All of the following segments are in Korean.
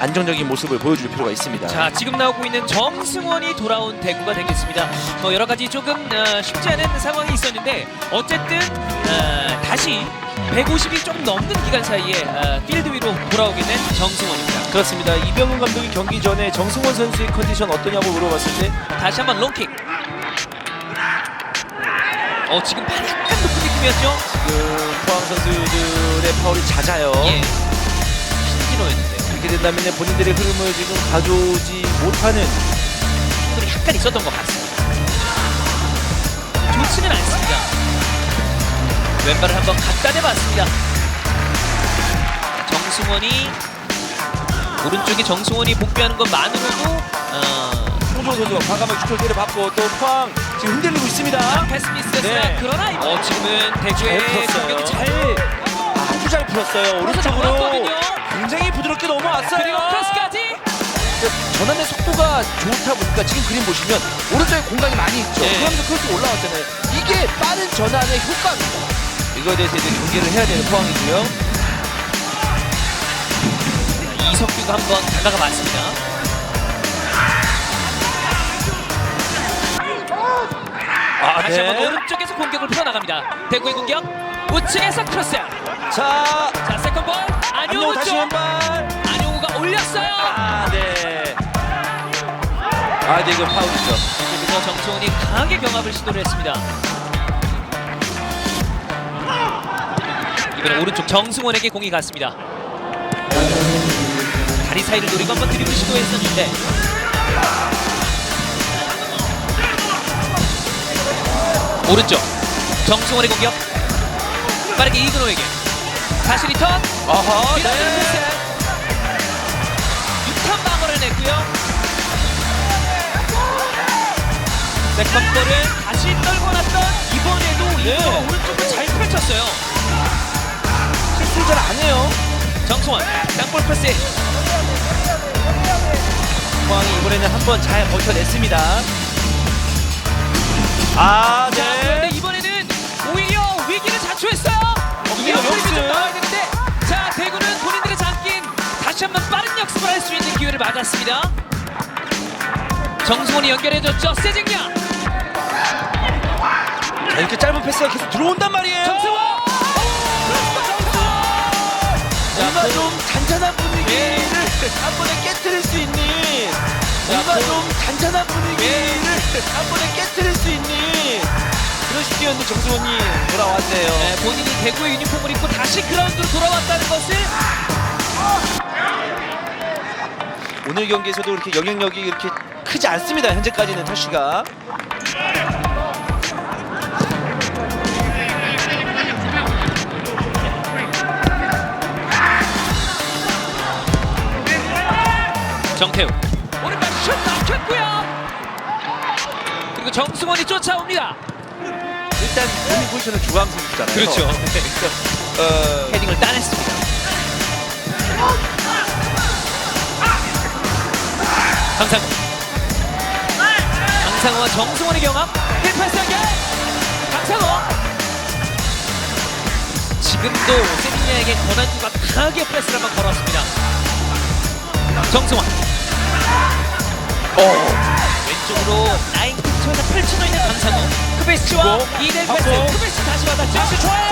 안정적인 모습을 보여줄 필요가 있습니다. 자 지금 나오고 있는 정승원이 돌아온 대구가 되겠습니다. 뭐 여러 가지 조금 어, 쉽지 않은 상황이 있었는데 어쨌든 어, 다시 150이 조금 넘는 기간 사이에 어, 필드 위로 돌아오게 된 정승원입니다. 그렇습니다. 이병훈 감독이 경기 전에 정승원 선수의 컨디션 어떠냐고 물어봤을 때 다시 한번 롱킥. 어 지금 팔 약간 높은 느낌이었죠? 그 포항 선수들의 파울이 잦아요. 예. 신진호였는데 요. 이렇게 된다면 본인들의 흐름을 지금 가져오지 못하는 좀 약간 있었던 것 같습니다. 좋지는 않습니다. 왼발을 한번 갖다 대봤습니다. 정승원이 오른쪽에 정승원이 복귀하는 것만으로도 어, 홍조 선수가 과감하게 슈터를 받고 또 포항 지금 흔들리고 있습니다. 패스 미스였으나 네. 그러나 어, 지금은 대구의 잘 풀었어요. 공격이 잘 아주 잘 풀었어요. 풀어서 오른쪽으로 나왔거든요. 전환의 속도가 좋다 보니까 지금 그림 보시면 오른쪽에 공간이 많이 있죠. 네. 그러면서 크로스 올라왔잖아요. 이게 빠른 전환의 효과입니다. 이거에 대해서 이제 경기를 해야 되는 포항이고요. 이석규가 한번 다가가 봤습니다. 아, 다시 한번 오른쪽에서 공격을 풀어나갑니다. 대구의 공격 우측에서 크로스. 자, 자 세컨볼 안녕 안용우 다시 쪽 왼발. 안용우가 올렸어요. 아, 네. 아, 네, 이거 파울이죠. 여기서 정소원이 강하게 경합을 시도를 했습니다. 이번에 오른쪽 정승원에게 공이 갔습니다. 다리 사이를 노리고 한번 드리블 시도했었는데 오른쪽 정승원의 공격 빠르게 이근호에게 다시 리턴 밀어내는 네. 패스 유탄 방어를 냈고요 세컨볼을 다시 떨고 났던 이번에도 네. 이근호가 오른쪽을 잘 펼쳤어요 실수를 잘안 해요. 정승원 땅볼 패스 포항이 이번에는 한번 잘 버텨냈습니다. 아, 자, 그런데 네. 이번에는 오히려 위기를 자초했어요. 이 역습이 좀. 나와야 되는데, 자 대구는 본인들의 장긴 다시 한번 빠른 역습을 할 수 있는 기회를 맞았습니다. 정승원이 연결해줬죠. 세징야 자, 이렇게 짧은 패스가 계속 들어온단 말이에요. 정승원. 뭔가 그- 좀 잔잔한 분위기를 한 번에 깨뜨릴 수 있는 뭔가 그- 좀 잔잔한 분위기를 한 번에 깨뜨릴 수 있는 그런 슈팅이었는데 정승원이 돌아왔네요. 네, 본인이 대구의 유니폼을 입고 다시 그라운드로 돌아왔다는 것을 오늘 경기에서도 이렇게 영향력이 이렇게 크지 않습니다. 현재까지는 터시가. 정태우 오른발 슛 막혔고요. 그리고 정승원이 쫓아옵니다. 일단 본인 포지션은 중앙 선수잖아요. 그렇죠. 어, 헤딩을 따냈습니다. 강상우. 강상우와 정승원의 경합. 1패스 연결. 강상우. 지금도 세미냐에게 권한주가 강하게 프레스를 한번 걸었습니다. 정승원. 어, 왼쪽으로 라인 근처에서 펼쳐져 있는 강상우. 크베스치와 주고, 2대1 패스. 크베스치 다시 받았죠. 다시 좋아요.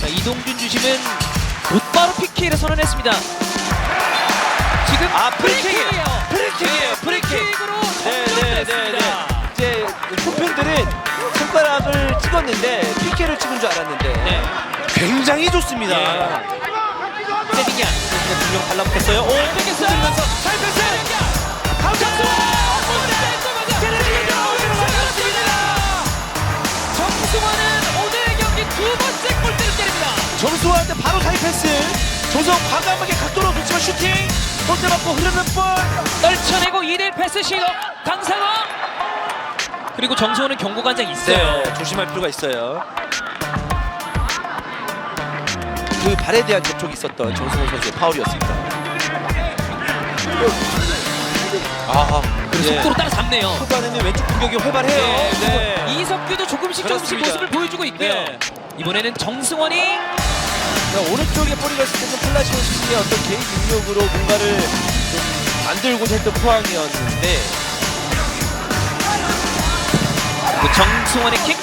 자, 이동준 주심은 곧바로 PK를 선언했습니다. 지금 아, 프리킥! 프리킥이에요. 프리킥이에요, 프리킥. 프리킥으로 네, 네, 네, 정전됐습니다. 네. 이제 총팬들은 손가락을 찍었는데 PK를 찍은 줄 알았는데 네. 굉장히 좋습니다. 예. 세딩야. 분명 달라붙었어요. 오, 뺏겼어요. 들면서 잘 뺐어요. 강정수원. 정승원은 오늘 경기 두 번째 골대를 때립니다. 정수환한테 바로 사이 패스. 조성 과감하게 각도로 놓치면 슈팅. 골대 맞고 흐르는 볼. 떨쳐내고 2대1 패스 시도 강상호. 그리고 정승원은 경고관장 있어요. 네, 조심할 필요가 있어요. 그 발에 대한 접촉이 있었던 정승호 선수의 파울이었습니다. 아, 그리고 예. 속도로 따라잡네요. 후반에는 왼쪽 공격이 활발해요. 네, 네. 이석규도 조금씩 조금씩 그렇습니다. 모습을 보여주고 있고요. 네. 이번에는 정승원이 그러니까 오른쪽에 볼이 갔을 때는 플라시오스의 어떤 개인 능력으로 뭔가를 좀 만들고자 했던 포항이었는데 그 정승원의 킥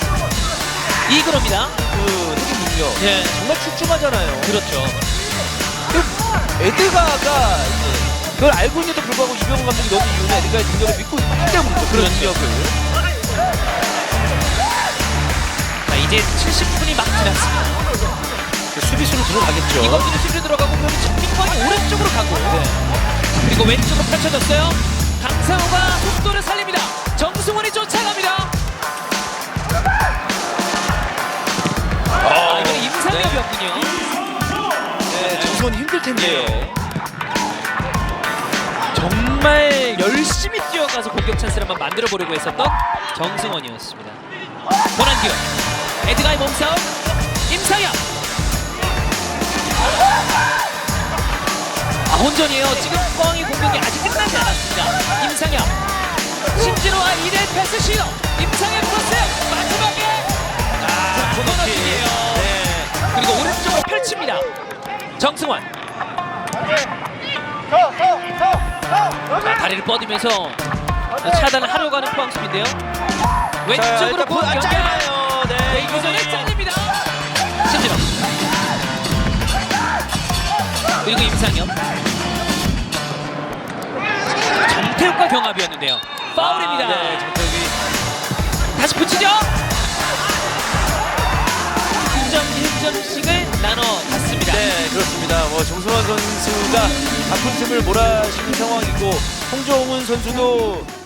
이그로입니다. 그 능력 예, 정말 출중하잖아요. 그렇죠. 에드가가 이제 그걸 알고 있는데도 불구하고 이병헌 감독이 넣은 이유는 에드가의 능력을 믿고 있기 때문이죠. 그런 그렇죠. 능력을. 자, 이제 70분이 막 지났습니다. 그 수비수로 들어가겠죠. 이범진이 수비로 들어가고 그러면 핑퐁이 오른쪽으로 가고 그리고 왼쪽으로 펼쳐졌어요. 강상호가 속도를 살립니다. 정승원이 쫓아갑니다. 임상엽이었군요. 네, 정수원 힘들 텐데요. 예. 정말 열심히 뛰어가서 공격 찬스를 한번 만들어 보려고 했었던 정승원이었습니다. 고난디오 에드가의 몸싸움 임상엽 아 혼전이에요. 지금 포항의 공격이 아직 끝나지 않았습니다. 임상엽 신진호와 2대 패스 시도 임상엽 코스 마지막에 아 코너킥이에요. 네. 그리고 오른쪽으로 펼칩니다. 정승환 자, 다리를 뻗으면서 차단을 하려고 하는 포항 수비인데요. 자, 왼쪽으로 아, 연결 짧아요. 네, 이거는 잘립니다. 신진호 그리고 임상엽 정태욱과 경합이었는데요. 파울입니다. 아, 네, 정태욱이 다시 붙이죠. 정승환 선수가 바쁜 틈을 몰아쉬는 상황이고 홍정훈 선수도